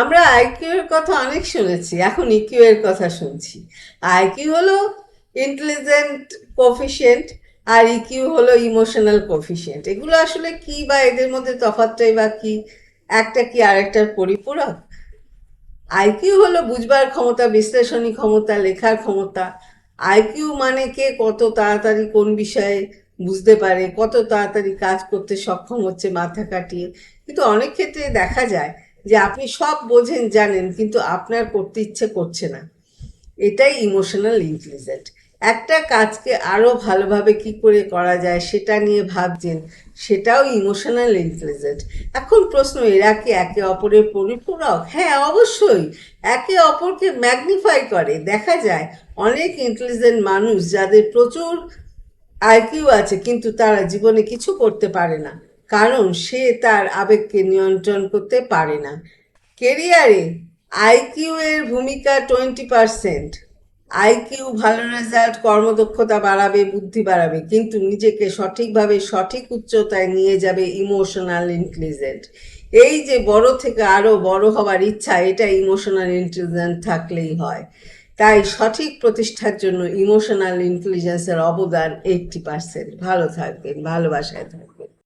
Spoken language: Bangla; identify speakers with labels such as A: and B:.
A: আমরা আইকিউ এর কথা অনেক শুনেছি, এখন ইকিউ এর কথা শুনছি। আইকিউ হলো ইন্টেলিজেন্ট কোফিশিয়েন্ট আর ইকিউ হলো ইমোশনাল কোফিশিয়েন্ট এগুলো আসলে কি বা এদের মধ্যে তফাৎটাই বা কি? একটা কি আরেকটার পরিপূরক? আইকিউ হলো বুঝবার ক্ষমতা, বিশ্লেষণী ক্ষমতা, লেখার ক্ষমতা। আইকিউ মানে কে? কত তাড়াতাড়ি কোন বিষয়ে বুঝতে পারে? কত তাড়াতাড়ি কাজ করতে সক্ষম হচ্ছে মাথা কাটিয়ে? কিন্তু অনেক ক্ষেত্রে দেখা যায় যে আপনি সব বোঝেন, জানেন, কিন্তু আপনার করতে ইচ্ছে করছে না। এটাই ইমোশনাল ইন্টেলিজেন্ট একটা কাজকে আরও ভালোভাবে কি করে করা যায় সেটা নিয়ে ভাবছেন, সেটাও ইমোশনাল ইন্টেলিজেন্ট এখন প্রশ্ন, এরা কি একে অপরের পরিপূরক? হ্যাঁ অবশ্যই। একে অপরকে ম্যাগনিফাই করে। দেখা যায়, অনেক ইন্টেলিজেন্ট মানুষ যাদের প্রচুর আইকিউ আছে, কিন্তু তারা জীবনে কিছু করতে পারে না। কারণ সে তার আবেগকে নিয়ন্ত্রণ করতে পারে না। কেরিয়ারে আইকিউ এর ভূমিকা টোয়েন্টি পার্সেন্ট। আইকিউ ভালো রেজাল্ট, কর্মদক্ষতা বাড়াবে, বুদ্ধি বাড়াবে, কিন্তু নিজেকে সঠিকভাবে সঠিক উচ্চতায় নিয়ে যাবে ইমোশনাল ইন্টেলিজেন্ট। এই যে বড় থেকে আরও বড় হওয়ার ইচ্ছা, এটা ইমোশনাল ইন্টেলিজেন্ট থাকলেই হয়। তাই সঠিক প্রতিষ্ঠার জন্য ইমোশনাল ইন্টেলিজেন্সের অবদান এইটটি পার্সেন্ট। ভালো থাকবেন, ভালোবাসায় থাকবেন।